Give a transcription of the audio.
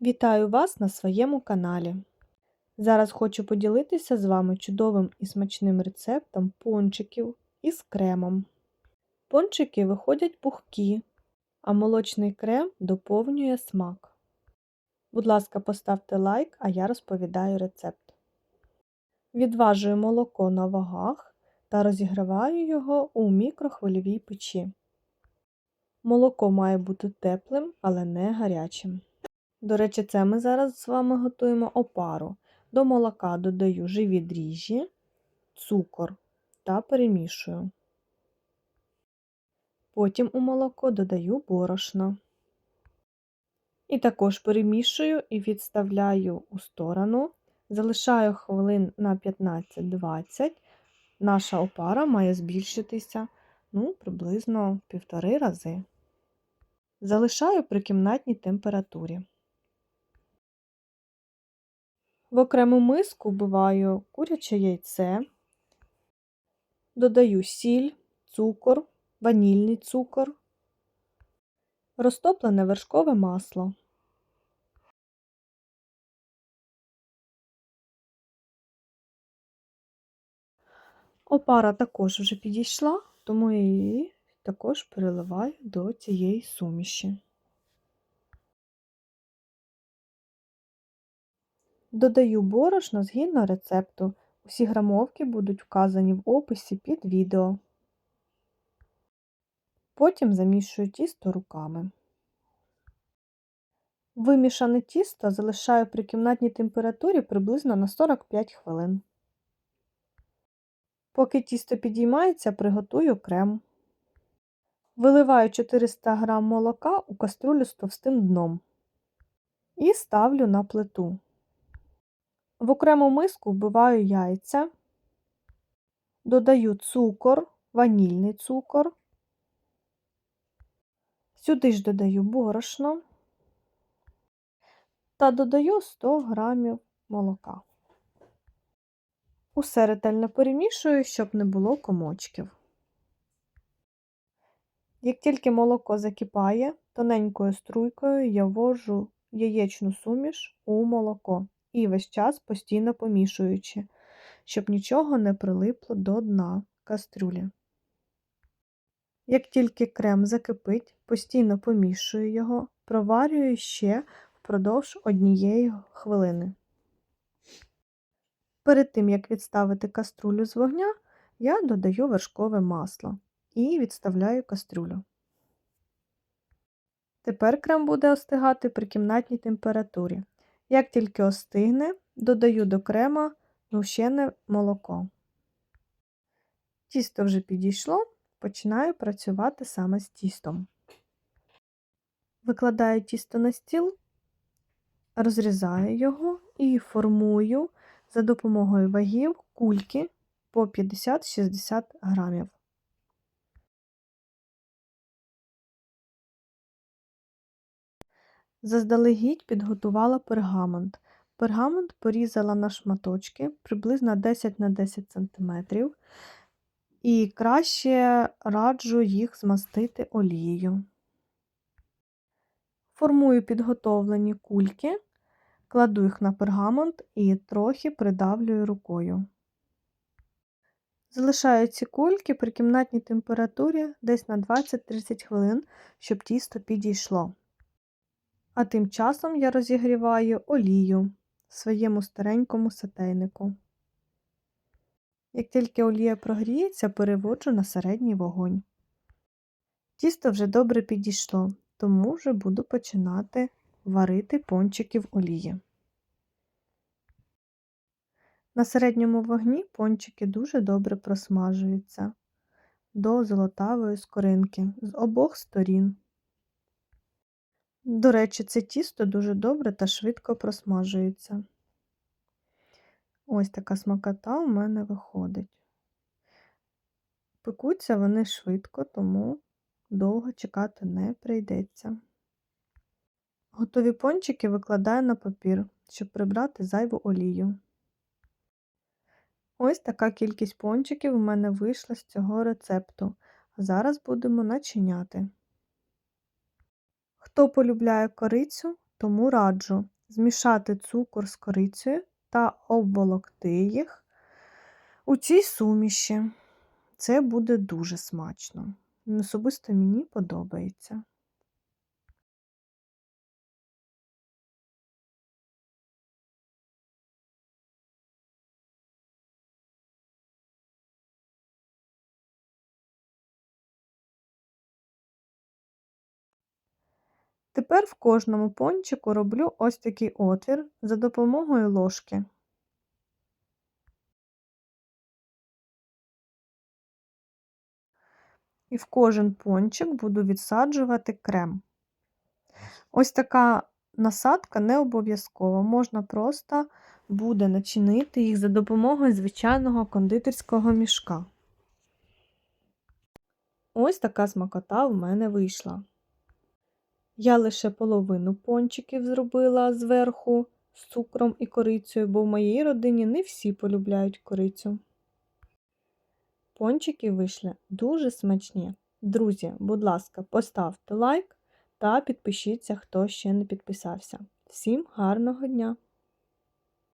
Вітаю вас на своєму каналі. Зараз хочу поділитися з вами чудовим і смачним рецептом пончиків із кремом. Пончики виходять пухкі, а молочний крем доповнює смак. Будь ласка, поставте лайк, а я розповідаю рецепт. Відважую молоко на вагах та розігріваю його у мікрохвильовій печі. Молоко має бути теплим, але не гарячим. До речі, це ми зараз з вами готуємо опару. До молока додаю живі дріжджі, цукор та перемішую. Потім у молоко додаю борошно. І також перемішую і відставляю у сторону. Залишаю хвилин на 15-20. Наша опара має збільшитися ну, приблизно півтори рази. Залишаю при кімнатній температурі. В окрему миску вбиваю куряче яйце, додаю сіль, цукор, ванільний цукор, розтоплене вершкове масло. Опара також вже підійшла, тому я її також переливаю до цієї суміші. Додаю борошно згідно рецепту. Усі грамовки будуть вказані в описі під відео. Потім замішую тісто руками. Вимішане тісто залишаю при кімнатній температурі приблизно на 45 хвилин. Поки тісто підіймається, приготую крем. Виливаю 400 г молока у каструлю з товстим дном і ставлю на плиту. В окрему миску вбиваю яйця, додаю цукор, ванільний цукор, сюди ж додаю борошно та додаю 100 г молока. Усе ретельно перемішую, щоб не було комочків. Як тільки молоко закипає, тоненькою струйкою я ввожу яєчну суміш у молоко і весь час постійно помішуючи, щоб нічого не прилипло до дна кастрюлі. Як тільки крем закипить, постійно помішую його, проварюю ще впродовж однієї хвилини. Перед тим, як відставити каструлю з вогня, я додаю вершкове масло і відставляю кастрюлю. Тепер крем буде остигати при кімнатній температурі. Як тільки остигне, додаю до крема гущене молоко. Тісто вже підійшло, починаю працювати саме з тістом. Викладаю тісто на стіл, розрізаю його і формую за допомогою вагів кульки по 50-60 грамів. Заздалегідь підготувала пергамент. Пергамент порізала на шматочки приблизно 10 на 10 см, і краще раджу їх змастити олією. Формую підготовлені кульки, кладу їх на пергамент і трохи придавлюю рукою. Залишаю ці кульки при кімнатній температурі десь на 20-30 хвилин, щоб тісто підійшло. А тим часом я розігріваю олію в своєму старенькому сатейнику. Як тільки олія прогріється, переводжу на середній вогонь. Тісто вже добре підійшло, тому вже буду починати варити пончики в олії. На середньому вогні пончики дуже добре просмажуються до золотавої скоринки з обох сторін. До речі, це тісто дуже добре та швидко просмажується. Ось така смакота у мене виходить. Пекуться вони швидко, тому довго чекати не прийдеться. Готові пончики викладаю на папір, щоб прибрати зайву олію. Ось така кількість пончиків у мене вийшла з цього рецепту. Зараз будемо начиняти. Хто полюбляє корицю, тому раджу змішати цукор з корицею та обволокти їх у цій суміші. Це буде дуже смачно. Особисто мені подобається. Тепер в кожному пончику роблю ось такий отвір за допомогою ложки. І в кожен пончик буду відсаджувати крем. Ось така насадка не обов'язкова, можна просто буде начинити їх за допомогою звичайного кондитерського мішка. Ось така смакота в мене вийшла. Я лише половину пончиків зробила зверху з цукром і корицею, бо в моїй родині не всі полюбляють корицю. Пончики вийшли дуже смачні. Друзі, будь ласка, поставте лайк та підпишіться, хто ще не підписався. Всім гарного дня!